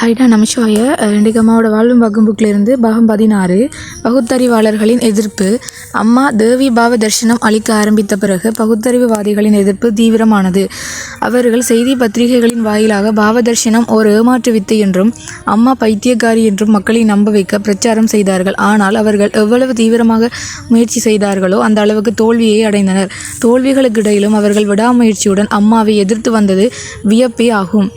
ஹைடா நமச்சிவாய இன்றைக்கு வாழும் வகும் புக்கிலிருந்து பாகம் பதினாறு பகுத்தறிவாளர்களின் எதிர்ப்பு. அம்மா தேவி பாவ தர்ஷனம் அளிக்க ஆரம்பித்த பிறகு பகுத்தறிவுவாதிகளின் எதிர்ப்பு தீவிரமானது. அவர்கள் செய்தி பத்திரிகைகளின் வாயிலாக பாவ தர்ஷனம் ஒரு ஏமாற்று வித்தை என்றும் அம்மா பைத்தியக்காரி என்றும் மக்களை நம்ப வைக்க பிரச்சாரம் செய்தார்கள். ஆனால் அவர்கள் எவ்வளவு தீவிரமாக முயற்சி செய்தார்களோ அந்த அளவுக்கு தோல்வியை அடைந்தனர். தோல்விகளுக்கு இடையிலும் அவர்கள் விடாமுயற்சியுடன் அம்மாவை எதிர்த்து வந்தது வியப்பே ஆகும்.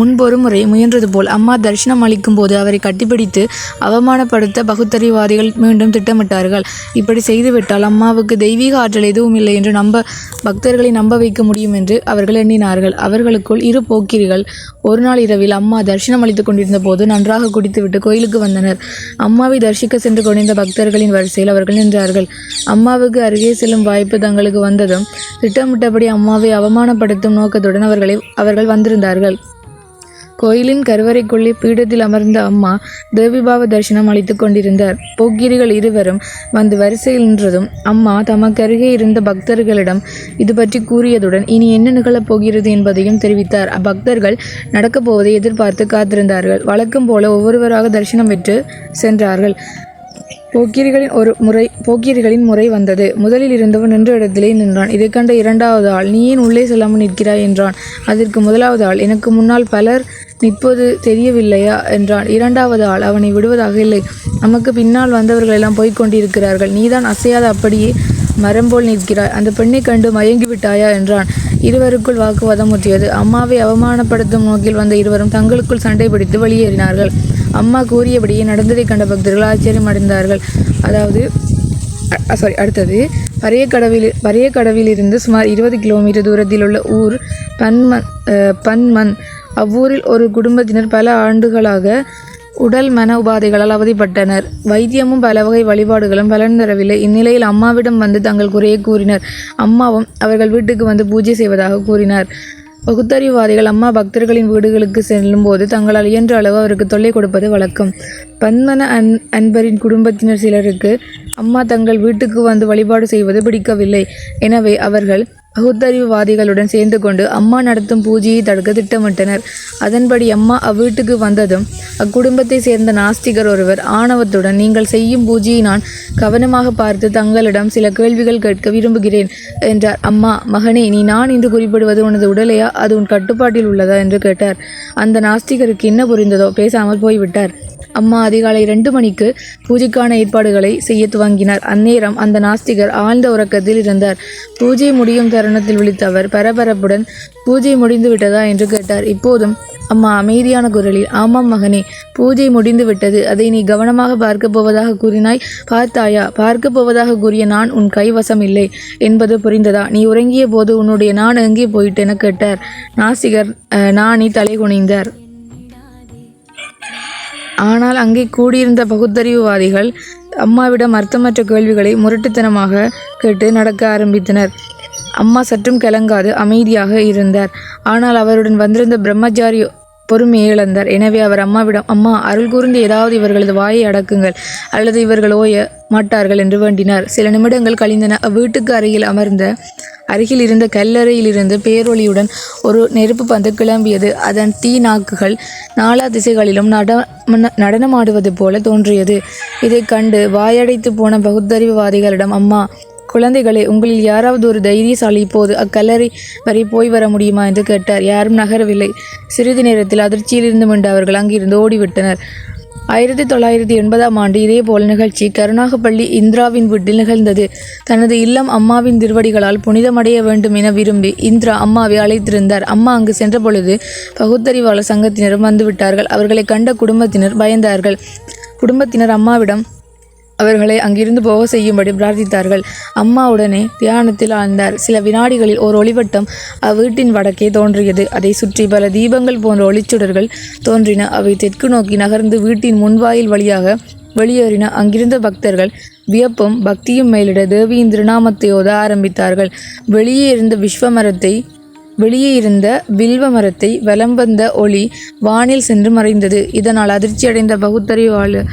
முன்பொரு முறை முயன்றது போல் அம்மா தரிசனம் அளிக்கும் போது அவரை கட்டிப்பிடித்து அவமானப்படுத்த பகுத்தறிவாதிகள் மீண்டும் திட்டமிட்டார்கள். இப்படி செய்துவிட்டால் அம்மாவுக்கு தெய்வீக ஆற்றல் எதுவும் இல்லை என்று நம்ப பக்தர்களை நம்ப வைக்க முடியும் என்று அவர்கள் எண்ணினார்கள். அவர்களுக்குள் இரு போக்கிரிகள். ஒரு நாள் இரவில் அம்மா தரிசனம் அளித்துக் கொண்டிருந்த போது நன்றாக குடித்துவிட்டு கோயிலுக்கு வந்தனர். அம்மாவை தரிசிக்க சென்று கொண்டிருந்த பக்தர்களின் வரிசையில் அவர்கள் நின்றார்கள். அம்மாவுக்கு அருகே செல்லும் வாய்ப்பு தங்களுக்கு வந்ததும் திட்டமிட்டபடி அம்மாவை அவமானப்படுத்தும் நோக்கத்துடன் அவர்களை அவர்கள் வந்திருந்தார்கள். கோயிலின் கருவறைக்குள்ளே பீடத்தில் அமர்ந்த அம்மா தேவிபாவ தரிசனம் அளித்துக் கொண்டிருந்தார். போக்கிரிகள் இருவரும் வந்து வரிசையில் நின்றதும் அம்மா தமக்கு அருகே இருந்த பக்தர்களிடம் இது பற்றி கூறியதுடன் இனி என்ன நிகழப் போகிறது என்பதையும் தெரிவித்தார். அப்பக்தர்கள் நடக்கப் போவதை எதிர்பார்த்து காத்திருந்தார்கள். வழக்கம் போல ஒவ்வொருவராக தரிசனம் பெற்று சென்றார்கள். போக்கிரிகளின் ஒரு முறை போக்கிரிகளின் முறை வந்தது. முதலில் இருந்தவன் நின்ற இடத்திலே நின்றான். இதை கண்ட இரண்டாவது ஆள் நீ ஏன் உள்ளே செல்லாமல் நிற்கிறாய்? என்றான். அதற்கு முதலாவது ஆள் எனக்கு முன்னால் பலர் நிற்பது தெரியவில்லையா என்றான். இரண்டாவது ஆள் அவனை விடுவதாக இல்லை. நமக்கு பின்னால் வந்தவர்கள் எல்லாம் போய்க் கொண்டிருக்கிறார்கள். நீதான் அசையாத அப்படியே மரம் போல் நிற்கிறாய். அந்த பெண்ணை கண்டு மயங்கி விட்டாயா என்றான். இருவருக்குள் வாக்குவாதம் முற்றியது அம்மாவை அவமானப்படுத்தும் நோக்கில் வந்த இருவரும் தங்களுக்குள் சண்டை பிடித்து வெளியேறினார்கள். அம்மா கூறியபடியே நடந்ததை கண்ட பக்தர்கள் ஆச்சரியம் அடைந்தார்கள் அதாவது சாரி அடுத்தது பரைய கடவில் பரைய கடவிலிருந்து சுமார் இருபது கிலோமீட்டர் தூரத்தில் உள்ள ஊர் பன்மன் அஹ், பன்மன் அவ்வூரில் ஒரு குடும்பத்தினர் பல ஆண்டுகளாக உடல் மன உபாதைகளால் அவதிப்பட்டனர். வைத்தியமும் பல வகை வழிபாடுகளும் பலன் தரவில்லை. இந்நிலையில் அம்மாவிடம் வந்து தங்கள் குறையை கூறினர். அம்மாவும் அவர்கள் வீட்டுக்கு வந்து பூஜை செய்வதாக கூறினார். பகுத்தறிவாதிகள் அம்மா பக்தர்களின் வீடுகளுக்கு செல்லும் போது தங்களால் இயன்ற அளவு அவருக்கு தொல்லை கொடுப்பது வழக்கம். பன்மன அன் அன்பரின் குடும்பத்தினர் சிலருக்கு அம்மா தங்கள் வீட்டுக்கு வந்து வழிபாடு செய்வது பிடிக்கவில்லை. எனவே அவர்கள் பகுத்தறிவுவாதிகளுடன் சேர்ந்து கொண்டு அம்மா நடத்தும் பூஜையை தடுக்க திட்டமிட்டனர். அதன்படி அம்மா அவ்வீட்டுக்கு வந்ததும் அக்குடும்பத்தை சேர்ந்த நாஸ்திகர் ஒருவர் ஆணவத்துடன் நீங்கள் செய்யும் பூஜையை நான் கவனமாக பார்த்து தங்களிடம் சில கேள்விகள் கேட்க விரும்புகிறேன் என்றார். அம்மா மகனே நீ நான் என்று குறிப்பிடுவது உனது உடலையா? அது உன் கட்டுப்பாட்டில் உள்ளதா? என்று கேட்டார். அந்த நாஸ்திகருக்கு என்ன புரிந்ததோ பேசாமல் போய்விட்டார். அம்மா அதிகாலை ரெண்டு மணிக்கு பூஜைக்கான ஏற்பாடுகளை செய்ய துவங்கினார். அந்நேரம் அந்த நாஸ்திகர் ஆழ்ந்த உறக்கத்தில் இருந்தார். பூஜை முடியும் தருணத்தில் விழித்தவர் பரபரப்புடன் பூஜை முடிந்து விட்டதா? என்று கேட்டார். இப்போதும் அம்மா அமைதியான குரலில் ஆமாம் மகனே பூஜை முடிந்து விட்டது. அதை நீ கவனமாக பார்க்க போவதாக கூறினாய். பார்த்தாயா? பார்க்க போவதாக கூறிய நான் உன் கைவசம் இல்லை என்பது புரிந்ததா? நீ உறங்கிய போது உன்னுடைய நான் எங்கே போயிட்டென கேட்டார். நாசிகர் அஹ், நாணி தலை குனிந்தார். ஆனால் அங்கே கூடியிருந்த பகுத்தறிவுவாதிகள் அம்மாவிடம் அர்த்தமற்ற கேள்விகளை முரட்டுத்தனமாக கேட்டு நடக்க ஆரம்பித்தனர். அம்மா சற்றும் கலங்காது அமைதியாக இருந்தார். ஆனால் அவருடன் வந்திருந்த பிரம்மச்சாரி பொறுமையை இழந்தார். எனவே அவர் அம்மாவிடம் அம்மா அருள் கூர்ந்து ஏதாவது இவர்களது வாயை அடக்குங்கள் அல்லது இவர்கள் ஓய மாட்டார்கள் என்று வேண்டினார். சில நிமிடங்கள் கழிந்தன. அவ்வீட்டுக்கு அருகில் அமர்ந்த அருகில் இருந்த கல்லறையிலிருந்து பேரொளியுடன் ஒரு நெருப்பு பந்து கிளம்பியது. அதன் தீ நாக்குகள் நாலா திசைகளிலும் நட நடனமாடுவது போல தோன்றியது. இதை கண்டு வாயடைத்து போன பகுத்தறிவுவாதிகளிடம் அம்மா குழந்தைகளே உங்களில் யாராவது ஒரு தைரியசாலி இப்போது அக்கல்லறை வரை போய் வர முடியுமா? என்று கேட்டார். யாரும் நகரவில்லை. சிறிது நேரத்தில் அதிர்ச்சியிலிருந்து மீண்டு அவர்கள் அங்கிருந்து ஓடிவிட்டனர். ஆயிரத்தி தொள்ளாயிரத்தி எண்பதாம் ஆண்டு இதேபோல் நிகழ்ச்சி கருணாகப்பள்ளி இந்திராவின் வீட்டில் நிகழ்ந்தது. தனது இல்லம் அம்மாவின் திருவடிகளால் புனிதமடைய வேண்டும் என விரும்பி இந்திரா அம்மாவை அழைத்திருந்தார். அம்மா அங்கு சென்ற பொழுது பகுத்தறிவாளர் சங்கத்தினரும் வந்துவிட்டார்கள். அவர்களை கண்ட குடும்பத்தினர் பயந்தார்கள். குடும்பத்தினர் அம்மாவிடம் அவர்களை அங்கிருந்து போக செய்யும்படி பிரார்த்தித்தார்கள். அம்மா உடனே தியானத்தில் ஆழ்ந்தார். சில வினாடிகளில் ஓர் ஒளிவட்டம் அவ்வீட்டின் வடக்கே தோன்றியது. அதை சுற்றி பல தீபங்கள் போன்ற ஒளிச்சுடர்கள் தோன்றின. அவை தெற்கு நோக்கி நகர்ந்து வீட்டின் முன்வாயில் வழியாக வெளியேறின. அங்கிருந்த பக்தர்கள் வியப்பும் பக்தியும் மேலிட தேவியின் திருநாமத்தை ஓத ஆரம்பித்தார்கள். வெளியே இருந்த விஸ்வமரத்தை வெளியே இருந்த வில்வ மரத்தை வலம் வந்த ஒளி வானில் சென்று மறைந்தது. இதனால் அதிர்ச்சியடைந்த பகுத்தறிவாளர்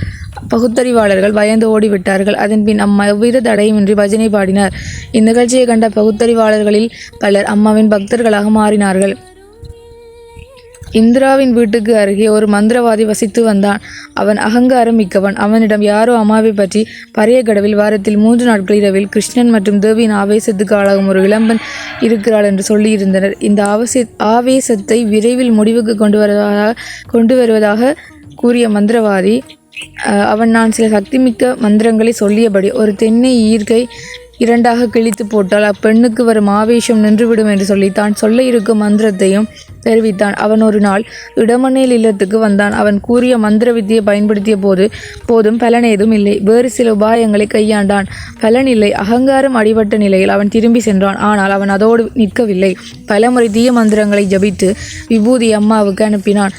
பகுத்தறிவாளர்கள் பயந்து ஓடிவிட்டார்கள். அதன்பின் அம்மா எவ்வித தடையுமின்றி பஜனை பாடினார். இந்நிகழ்ச்சியை கண்ட பகுத்தறிவாளர்களில் பலர் அம்மாவின் பக்தர்களாக மாறினார்கள். இந்திராவின் வீட்டுக்கு அருகே ஒரு மந்திரவாதி வசித்து வந்தான். அவன் அகங்காரம் மிக்கவன். அவனிடம் யாரோ அம்மாவை பற்றி பறைய கடவில் வாரத்தில் மூன்று நாட்கள் இரவில் கிருஷ்ணன் மற்றும் தேவியின் ஆவேசத்துக்கு ஆளாகும் ஒரு இளம்பன் இருக்கிறாள் என்று சொல்லியிருந்தனர். இந்த ஆவேச ஆவேசத்தை விரைவில் முடிவுக்கு கொண்டு வருவதாக கொண்டு வருவதாக கூறிய மந்திரவாதி அஹ், அவன் நான் சில சக்திமிக்க மந்திரங்களை சொல்லியபடி ஒரு தென்னை ஈர்க்கை இரண்டாக கிழித்து போட்டால் அப்பெண்ணுக்கு வரும் ஆவேசம் நின்றுவிடும் என்று சொல்லி தான் சொல்ல இருக்கும் மந்திரத்தையும் தெரிவித்தான். அவன் ஒரு நாள் இடமண்ணில் இல்லத்துக்கு வந்தான். அவன் கூறிய மந்திர வித்தியை பயன்படுத்திய போது போதும் பலன் ஏதும் இல்லை. வேறு சில உபாயங்களை கையாண்டான். பலன் இல்லை. அகங்காரம் அடிபட்ட நிலையில் அவன் திரும்பி சென்றான். ஆனால் அவன் அதோடு நிற்கவில்லை. பலமுறை தீய மந்திரங்களை ஜபித்து விபூதி அம்மாவுக்கு அனுப்பினான்.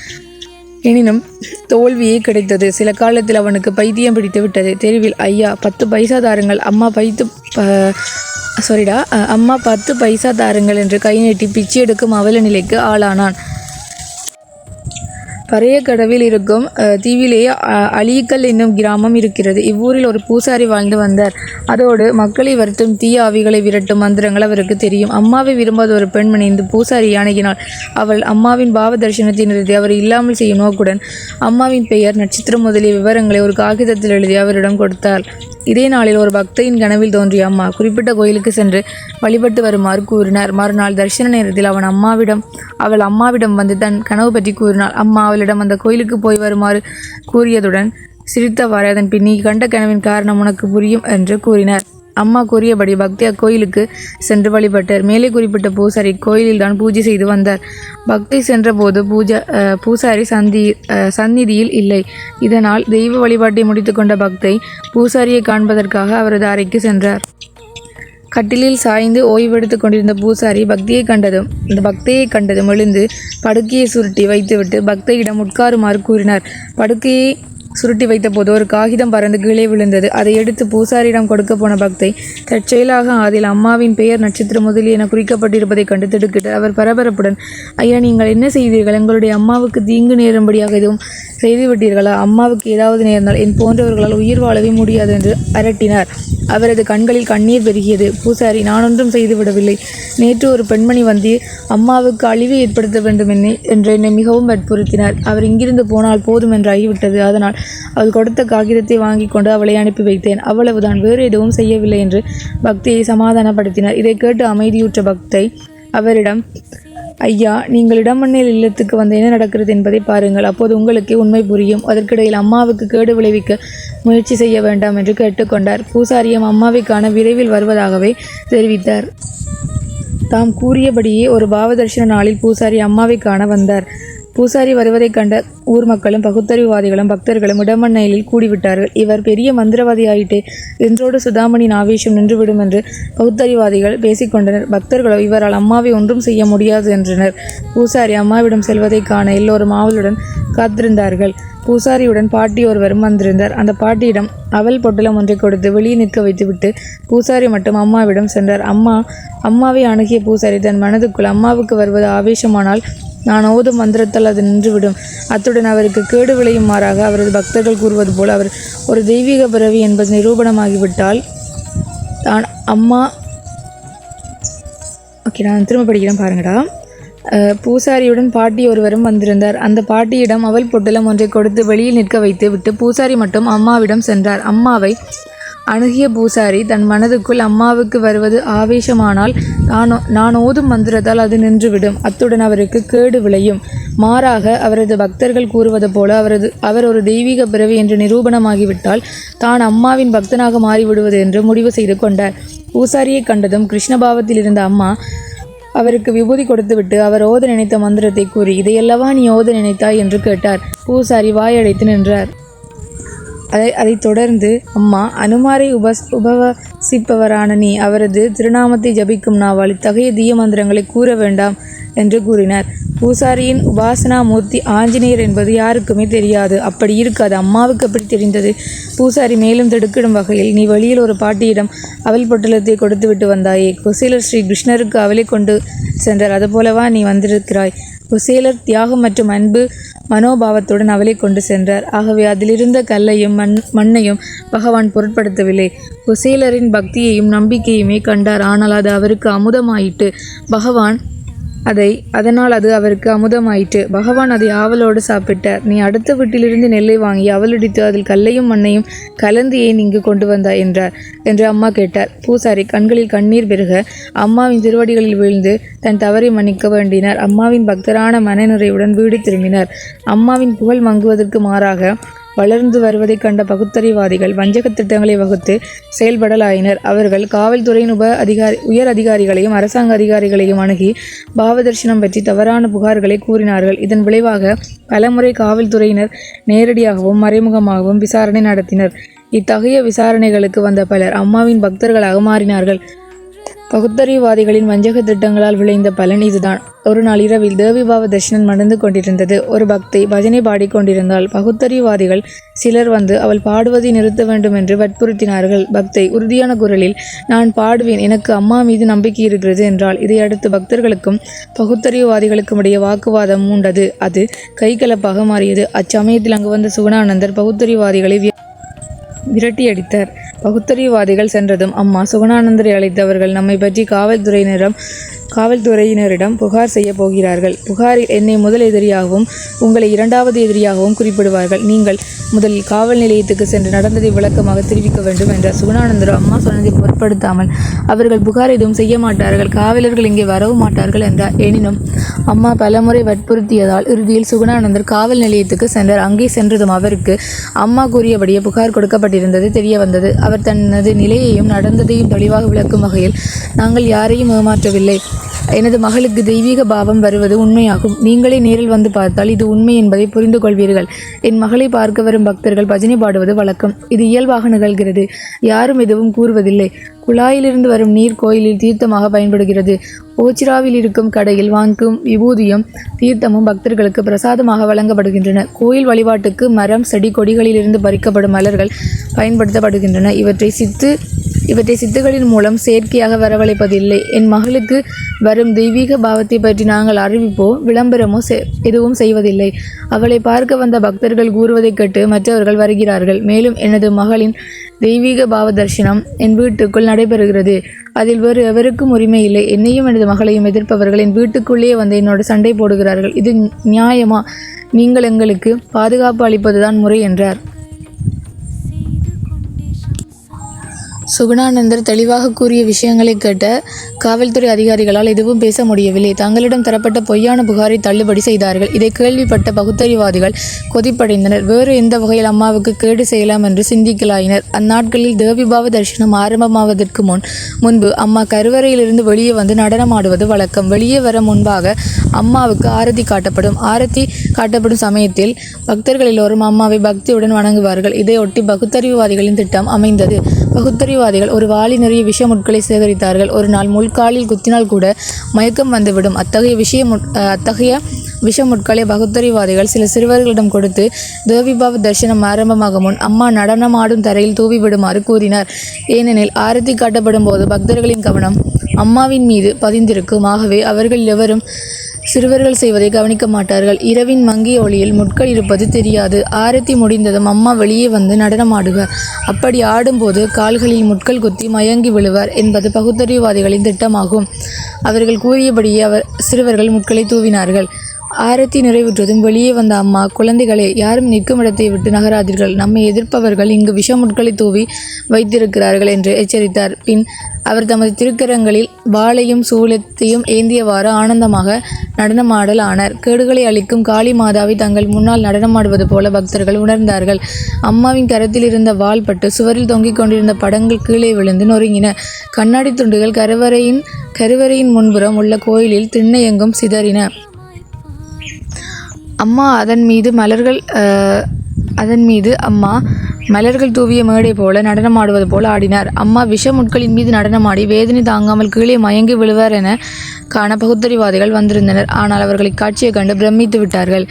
எனினும் தோல்வியே கிடைத்தது. சில காலத்தில் அவனுக்கு பைத்தியம் பிடித்து விட்டது. தெருவில் ஐயா பத்து பைசா தாருங்கள் அம்மா பைத்து சாரிடா அம்மா பத்து பைசா தாருங்கள் என்று கை நீட்டி பிச்சை எடுக்கும் அவல நிலைக்கு ஆளானான். பழைய கடவில் இருக்கும் தீவிலேயே அ- அழீக்கல் என்னும் கிராமம் இருக்கிறது. இவ்வூரில் ஒரு பூசாரி வாழ்ந்து வந்தார். அதோடு மக்களை வருத்தும் தீய ஆவிகளை விரட்டும் மந்திரங்கள் அவருக்கு தெரியும். அம்மாவை விரும்பாத ஒரு பெண்மணி இந்த பூசாரி அணுகினாள் அவள் அம்மாவின் பாவ தரிசனத்தை நிறுத்தி அவர் இல்லாமல் செய்யும் நோக்குடன் அம்மாவின் பெயர் நட்சத்திரம் முதலிய விவரங்களை ஒரு காகிதத்தில் எழுதி அவரிடம் கொடுத்தாள். இதே நாளில் ஒரு பக்தையின் கனவில் தோன்றிய அம்மா குறிப்பிட்ட கோயிலுக்கு சென்று வழிபட்டு வருமாறு கூறினார். மறுநாள் தரிசன நேரத்தில் அவன் அம்மாவிடம் அவள் அம்மாவிடம் வந்து தன் கனவு பற்றி கூறினாள். அம்மா அவளிடம் அந்த கோயிலுக்கு போய் வருமாறு கூறியதுடன் சிரித்தவாறு அதன் பின் நீ கண்ட கனவின் காரணம் உனக்கு புரியும் என்று கூறினார். அம்மா கூறியபடி பக்தி அக்கோயிலுக்கு சென்று வழிபட்டார். மேலே குறிப்பிட்ட பூசாரி கோயிலில்தான் பூஜை செய்து வந்தார். பக்தி சென்றபோது பூஜா பூசாரி சந்தி சந்நிதியில் இல்லை. இதனால் தெய்வ வழிபாட்டை முடித்துக்கொண்ட பக்தை பூசாரியை காண்பதற்காக அவரது அறைக்கு சென்றார். கட்டிலில் சாய்ந்து ஓய்வெடுத்துக் கொண்டிருந்த பூசாரி பக்தியை கண்டதும் இந்த பக்தியை கண்டதும் எழுந்து படுக்கையை சுருட்டி வைத்துவிட்டு பக்தையிடம் உட்காருமாறு கூறினார். படுக்கையை சுருட்டி வைத்தபோது ஒரு காகிதம் பறந்து கீழே விழுந்தது. அதை எடுத்து பூசாரியிடம் கொடுக்க போன பக்தை தற்செயலாக அதில் அம்மாவின் பெயர் நட்சத்திரம் முதலியன குறிக்கப்பட்டிருப்பதைக் கண்டு திடுக்கிட்டு அவர் பரபரப்புடன் ஐயா நீங்கள் என்ன செய்தீர்கள்? எங்களுடைய அம்மாவுக்கு தீங்கு நேரும்படியாக எதுவும் செய்துவிட்டீர்களா? அம்மாவுக்கு ஏதாவது நேர்ந்தால் என் போன்றவர்களால் உயிர் வாழவே முடியாது என்று அரட்டினார். அவரது கண்களில் கண்ணீர் பெருகியது. பூசாரி நான் ஒன்றும் செய்துவிடவில்லை. நேற்று ஒரு பெண்மணி வந்து அம்மாவுக்கு அழிவை ஏற்படுத்த வேண்டும் என்னை என்று என்னை மிகவும் வற்புறுத்தினார். அவர் இங்கிருந்து போனால் போதும் என்று ஆகிவிட்டது. அதனால் அவள் கொடுத்த காகிதத்தை வாங்கி கொண்டு அவளை அனுப்பி வைத்தேன். அவ்வளவுதான். வேறு எதுவும் செய்யவில்லை என்று பக்தியை சமாதானப்படுத்தினார். இதை கேட்டு அமைதியுற்ற பக்தை அவரிடம் ஐயா நீங்கள் இடமண்ணில் இல்லத்துக்கு வந்து என்ன நடக்கிறது என்பதை பாருங்கள். அப்போது உங்களுக்கே உண்மை புரியும். அதற்கிடையில் அம்மாவுக்கு கேடு விளைவிக்க முயற்சி செய்ய வேண்டாம் என்று கேட்டுக்கொண்டார் பூசாரியம் அம்மாவை காண விரைவில் வருவதாகவே தெரிவித்தார். தாம் கூறியபடியே ஒரு பாவதர்ஷன நாளில் பூசாரி அம்மாவை காண வந்தார். பூசாரி வருவதைக் கண்ட ஊர் மக்களும் பகுத்தறிவுவாதிகளும் பக்தர்களும் இடமண்ணையில் கூடிவிட்டார்கள். இவர் பெரிய மந்திரவாதி ஆயிட்டே என்றோடு சுதாமணியின் ஆவேசம் நின்றுவிடும் என்று பகுத்தறிவாதிகள் பேசிக்கொண்டனர். பக்தர்களோ இவரால் அம்மாவை ஒன்றும் செய்ய முடியாது என்றனர். பூசாரி அம்மாவிடம் செல்வதைக் காண எல்லோரும் ஆவலுடன் காத்திருந்தார்கள். பூசாரியுடன் பாட்டி ஒருவரும் வந்திருந்தார். அந்த பாட்டியிடம் அவல் பொட்டலம் ஒன்றை கொடுத்து வெளியே நிற்க வைத்துவிட்டு பூசாரி மட்டும் அம்மாவிடம் சென்றார். அம்மா அம்மாவை அணுகிய பூசாரி தன் மனதுக்குள் அம்மாவுக்கு வருவது ஆவேசமானால் நான் ஓதும் மந்திரத்தால் அது நின்றுவிடும். அத்துடன் அவருக்கு கேடு விளையும் மாறாக அவரது பக்தர்கள் கூறுவது போல் அவர் ஒரு தெய்வீக பிறவி என்பது நிரூபணமாகிவிட்டால் தான் அம்மா ஓகே நான் திரும்ப படிக்கிறேன் பாருங்கடா. பூசாரியுடன் பாட்டி ஒருவரும் வந்திருந்தார். அந்த பாட்டியிடம் அவள் பொட்டலம் ஒன்றை கொடுத்து வெளியில் நிற்க வைத்து விட்டு பூசாரி மட்டும் அம்மாவிடம் சென்றார். அம்மாவை அணுகிய பூசாரி தன் மனதுக்குள் அம்மாவுக்கு வருவது ஆவேசமானால் நான் நான் ஓதும் மந்திரத்தால் அது நின்றுவிடும். அத்துடன் அவருக்கு கேடு விளையும். மாறாக அவரது பக்தர்கள் கூறுவது போல அவரது அவர் ஒரு தெய்வீக பிறவி என்று நிரூபணமாகிவிட்டால் தான் அம்மாவின் பக்தனாக மாறிவிடுவது என்று முடிவு செய்து கொண்டார். பூசாரியை கண்டதும் கிருஷ்ணபாவத்தில் இருந்த அம்மா அவருக்கு விபூதி கொடுத்துவிட்டு அவர் ஓத நினைத்த மந்திரத்தை கூறி இதையல்லவா நீ ஓத நினைத்தாய்? என்று கேட்டார். பூசாரி வாயடைத்து நின்றார். அதை அதைத் தொடர்ந்து அம்மா அனுமாரை உபஸ் உபவசிப்பவரான நீ அவரது திருநாமத்தை ஜபிக்கும் நாவால் இத்தகைய தீய மந்திரங்களை கூற வேண்டாம் என்று கூறினார். பூசாரியின் உபாசனா மூர்த்தி ஆஞ்சநேயர் என்பது யாருக்குமே தெரியாது. அப்படி இருக்காது. அம்மாவுக்கு அப்படி தெரிந்தது? பூசாரி மேலும் திடுக்கிடும் வகையில் நீ வழியில் ஒரு பாட்டியிடம் அவல் பொட்டலத்தை கொடுத்து விட்டு வந்தாயே. குசேலர் ஸ்ரீ கிருஷ்ணருக்கு அவலை கொண்டு சென்றார். அதுபோலவா நீ வந்திருக்கிறாய். குசேலர் தியாகம் மற்றும் அன்பு மனோபாவத்துடன் அவளை கொண்டு சென்றார். ஆகவே அதிலிருந்த கல்லையும் மண் மண்ணையும் பகவான் பொருட்படுத்தவில்லை. குசேலரின் பக்தியையும் நம்பிக்கையுமே கண்டார். ஆனால் அது அவருக்கு அமுதமாயிட்டு பகவான் அதை அதனால் அது அவருக்கு அமுதமாயிற்று. பகவான் அதை ஆவலோடு சாப்பிட்டார். நீ அடுத்த வீட்டிலிருந்து நெல்லை வாங்கி அவலடித்து அதில் கல்லையும் மண்ணையும் கலந்து ஏன் இங்கு கொண்டு வந்தாய் என்றார். என்று அம்மா கேட்டார். பூசாரி கண்களில் கண்ணீர் பெருக அம்மாவின் திருவடிகளில் விழுந்து தன் தவறை மன்னிக்க வேண்டினார். அம்மாவின் பக்தரான மனநிறைவுடன் வீடு திரும்பினார். அம்மாவின் புகழ் மங்குவதற்கு மாறாக வளர்ந்து வருவதைக் கண்ட பகுத்தறிவாதிகள் வஞ்சகத் திட்டங்களை வகுத்து செயல்படலாயினர். அவர்கள் காவல்துறையின் உப அதிகாரி உயர் அதிகாரிகளையும் அரசாங்க அதிகாரிகளையும் அணுகி பாவதர்ஷனம் பற்றி தவறான புகார்களை கூறினார்கள். இதன் விளைவாக பலமுறை காவல்துறையினர் நேரடியாகவும் மறைமுகமாகவும் விசாரணை நடத்தினர். இத்தகைய விசாரணைகளுக்கு வந்த பலர் அம்மாவின் பக்தர்களாக மாறினார்கள். பகுத்தறிவாதிகளின் வஞ்சக திட்டங்களால் விளைந்த பலன் இதுதான். ஒரு நாள் இரவில் தேவிபாவ தர்ஷனன் மணந்து கொண்டிருந்தது. ஒரு பக்தை பஜனை பாடிக்கொண்டிருந்தால் பகுத்தறிவாதிகள் சிலர் வந்து அவள் பாடுவதை நிறுத்த வேண்டும் என்று வற்புறுத்தினார்கள். பக்தை உறுதியான குரலில் நான் பாடுவேன் எனக்கு அம்மா மீது நம்பிக்கை இருக்கிறது என்றால் இதையடுத்து பக்தர்களுக்கும் பகுத்தறிவுவாதிகளுக்கும் இடையே வாக்குவாதம் மூண்டது. அது கைகலப்பாக மாறியது. அச்சமயத்தில் அங்கு வந்த சுகுணானந்தர் பகுத்தறிவாதிகளை வி- விரட்டியடித்தார். பகுத்தறிவாதிகள் சென்றதும் அம்மா சுகுணானந்தரை அழைத்து அவர்கள் நம்மை பற்றி காவல்துறையினரிடம் காவல்துறையினரிடம் புகார் செய்ய போகிறார்கள். புகாரில் என்னை முதல் எதிரியாகவும் உங்களை இரண்டாவது எதிரியாகவும் குறிப்பிடுவார்கள். நீங்கள் முதலில் காவல் நிலையத்துக்கு சென்று நடந்ததை விளக்கமாக தெரிவிக்க வேண்டும் என்றார் சுகுணானந்தரோ அம்மா சொன்னதை பொருட்படுத்தாமல் அவர்கள் புகார் எதுவும் செய்ய மாட்டார்கள். காவலர்கள் இங்கே வரவும் மாட்டார்கள் என்றார். எனினும் அம்மா பலமுறை வற்புறுத்தியதால் இறுதியில் சுகுணானந்தர் காவல் நிலையத்துக்கு சென்றார். அங்கே சென்றதும் அவருக்கு அம்மா கூறியபடியே புகார் கொடுக்கப்பட்டிருந்தது தெரிய வந்தது அவர் தனது நிலையையும் நடந்ததையும் தெளிவாக விளக்கும் வகையில் நாங்கள் யாரையும் ஏமாற்றவில்லை. எனது மகளுக்கு தெய்வீக பாவம் வருவது உண்மையாகும். நீங்களே நேரில் வந்து பார்த்தால் இது உண்மை என்பதை புரிந்து கொள்வீர்கள். என் மகளை பார்க்க வரும் பக்தர்கள் பஜனை பாடுவது வழக்கம். இது இயல்பாக நிகழ்கிறது. யாரும் எதுவும் கூறுவதில்லை. குழாயிலிருந்து வரும் நீர் கோயிலில் தீர்த்தமாக பயன்படுகிறது. ஓச்சிராவில் இருக்கும் கடையில் வாங்கும் விபூதியும் தீர்த்தமும் பக்தர்களுக்கு பிரசாதமாக வழங்கப்படுகின்றன. கோயில் வழிபாட்டுக்கு மரம் செடி கொடிகளிலிருந்து பறிக்கப்படும் மலர்கள் பயன்படுத்தப்படுகின்றன. இவற்றை சித்து இவற்றை சித்துகளின் மூலம் செயற்கையாக வரவழைப்பதில்லை. என் மகளுக்கு வரும் தெய்வீக பாவத்தை பற்றி நாங்கள் அறிவிப்போ விளம்பரமோ செ- எதுவும் செய்வதில்லை. அவளை பார்க்க வந்த பக்தர்கள் கூறுவதைக் கேட்டு மற்றவர்கள் வருகிறார்கள். மேலும் எனது மகளின் தெய்வீக பாவ தரிசனம் என் வீட்டுக்குள் நடைபெறுகிறது. அதில் வேறு எவருக்கும் உரிமை இல்லை. என்னையும் எனது மகளையும் எதிர்ப்பவர்கள் என் வீட்டுக்குள்ளேயே வந்து என்னோட சண்டை போடுகிறார்கள். இது நியாயமா? நீங்கள் எங்களுக்கு பாதுகாப்பு அளிப்பதுதான் முறை என்றார். சுகுணானந்தர் தெளிவாக கூறிய விஷயங்களை கேட்ட காவல்துறை அதிகாரிகளால் எதுவும் பேச முடியவில்லை. தங்களிடம் தரப்பட்ட பொய்யான புகாரை தள்ளுபடி செய்தார்கள். இதை கேள்விப்பட்ட பகுத்தறிவாதிகள் கொதிப்படைந்தனர். வேறு எந்த வகையில் அம்மாவுக்கு கேடு செய்யலாம் என்று சிந்திக்கலாயினர். அந்நாட்களில் தேவிபாவ தரிசனம் ஆரம்பமாவதற்கு முன் முன்பு அம்மா கருவறையிலிருந்து வெளியே வந்து நடனமாடுவது வழக்கம். வெளியே வர முன்பாக அம்மாவுக்கு ஆரத்தி காட்டப்படும். ஆரத்தி காட்டப்படும் சமயத்தில் பக்தர்கள் எல்லோரும் அம்மாவை பக்தியுடன் வணங்குவார்கள். இதையொட்டி பகுத்தறிவுவாதிகளின் திட்டம் அமைந்தது. பகுத்தறிவாதிகள் ஒரு வாளி நிறைய விஷ முட்களை சேகரித்தார்கள். ஒரு நாள் முள்காலில் குத்தினால் கூட மயக்கம் வந்துவிடும். அத்தகைய விஷய அத்தகைய விஷ முட்களை பகுத்தறிவாதிகள் சில சிறுவர்களிடம் கொடுத்து தேவிபாவ தரிசனம் ஆரம்பமாகும் முன் அம்மா நடனமாடும் தரையில் தூவி விடுமாறு கூறினார். ஏனெனில் ஆரத்தி காட்டப்படும் போது பக்தர்களின் கவனம் அம்மாவின் மீது பதிந்திருக்கும். ஆகவே அவர்கள் எவரும் சிறுவர்கள் செய்வதை கவனிக்க மாட்டார்கள். இரவின் மங்கிய ஒளியில் முட்கள் இருப்பது தெரியாது. ஆரத்தி முடிந்ததும் அம்மா வெளியே வந்து நடனமாடுவர் அப்படி ஆடும்போது கால்களில் முட்கள் குத்தி மயங்கி விழுவர் என்பது பகுத்தறிவுவாதிகளின் திட்டமாகும். அவர்கள் கூறியபடியே அவர் சிறுவர்கள் முட்களை தூவினார்கள். ஆரத்தி நிறைவுற்றதும் வெளியே வந்த அம்மா குழந்தைகளே யாரும் நிற்கும் இடத்தை விட்டு நகராதீர்கள். நம்மை எதிர்ப்பவர்கள் இங்கு விஷமுட்களை தூவி வைத்திருக்கிறார்கள் என்று எச்சரித்தார். பின் அவர் தமது திருக்கரங்களில் வாளையும் சூலத்தையும் ஏந்தியவாறு ஆனந்தமாக நடனமாடல் ஆனார். கேடுகளை அளிக்கும் காளி மாதாவை தங்கள் முன்னால் நடனமாடுவது போல பக்தர்கள் உணர்ந்தார்கள். அம்மாவின் கரத்தில் இருந்த வாள் பட்டு சுவரில் தொங்கிக் கொண்டிருந்த படங்கள் கீழே விழுந்து நொறுங்கின. கண்ணாடி துண்டுகள் கருவறையின் கருவறையின் முன்புறம் உள்ள கோயிலில் திண்ணையெங்கும் சிதறின. அம்மா அதன் மீது மலர்கள் அஹ், அதன் மீது அம்மா மலர்கள் தூவிய மேடை போல நடனமாடுவது போல ஆடினார். அம்மா விஷ முட்களின் மீது நடனமாடி வேதனை தாங்காமல் கீழே மயங்கி விழுவார் என காண பகுத்தறிவாதிகள் வந்திருந்தனர். ஆனால் அவர்கள் இக்காட்சியை கண்டு பிரமித்து விட்டார்கள்.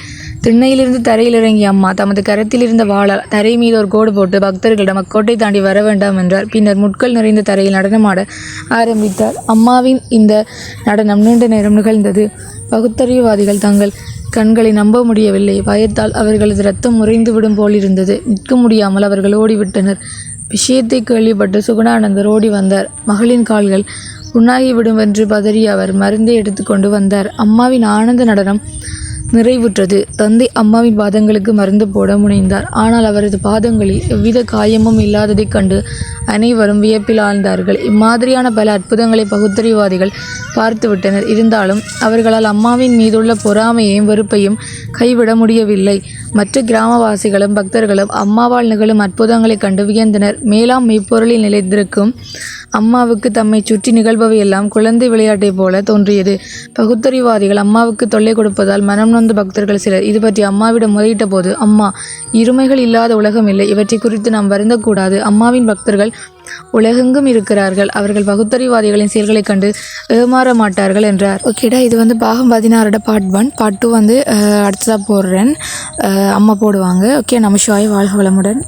திண்ணையிலிருந்து தரையில் இறங்கிய அம்மா தமது கரத்தில் இருந்த வாழால் தரை மீது ஒரு கோடு போட்டு பக்தர்களிடம் அக்கோட்டை தாண்டி வர வேண்டாம் என்றார். பின்னர் முட்கள் நிறைந்த தரையில் நடனமாட ஆரம்பித்தார். அம்மாவின் இந்த நடனம் நீண்ட நேரம் நிகழ்ந்தது. பகுத்தறிவுவாதிகள் தங்கள் கண்களை நம்ப முடியவில்லை. பயத்தால் அவர்களது ரத்தம் உறைந்து விடும் நிற்க முடியாமல் அவர்கள் ஓடிவிட்டனர். விஷயத்தை கேள்விப்பட்டு சுகுணானந்தர் ஓடி வந்தார். மகளின் கால்கள் புண்ணாகிவிடும் என்று பதறி அவர் மருந்தை எடுத்துக்கொண்டு வந்தார். அம்மாவின் ஆனந்த நடனம் நிறைவுற்றது. தந்தை அம்மாவின் பாதங்களுக்கு மருந்து போட முனைந்தார். ஆனால் அவரது பாதங்களில் எவ்வித காயமும் இல்லாததைக் கண்டு அனைவரும் வியப்பில் ஆழ்ந்தார்கள். இம்மாதிரியான பல அற்புதங்களை பகுத்தறிவாதிகள் பார்த்துவிட்டனர். இருந்தாலும் அவர்களால் அம்மாவின் மீதுள்ள பொறாமையையும் வெறுப்பையும் கைவிட முடியவில்லை. மற்ற கிராமவாசிகளும் பக்தர்களும் அம்மாவால் நிகழும் அற்புதங்களைக் கண்டு வியந்தனர். மேலாம் மெய்ப்பொருளில் நிலைத்திருக்கும் அம்மாவுக்கு தம்மை சுற்றி நிகழ்பவையெல்லாம் குழந்தை விளையாட்டைப் போல தோன்றியது. பகுத்தறிவாதிகள் அம்மாவுக்கு தொல்லை கொடுப்பதால் மனம் நொந்த பக்தர்கள் சிலர் இது பற்றி அம்மாவிடம் முறையிட்ட போது அம்மா இருமைகள் இல்லாத உலகம் இல்லை. இவற்றை குறித்து நாம் வருந்தக்கூடாது. அம்மாவின் பக்தர்கள் உலகெங்கும் இருக்கிறார்கள். அவர்கள் பகுத்தறிவாதிகளின் செயல்களை கண்டு ஏமாற மாட்டார்கள் என்றார். ஓகேடா இது வந்து பாகம் பதினாறோட பார்ட் ஒன் பார்ட் டூ வந்து அடுத்ததாக போடுறேன். அம்மா போடுவாங்க. ஓகே நம ஷாய் வாழ்க வளமுடன்.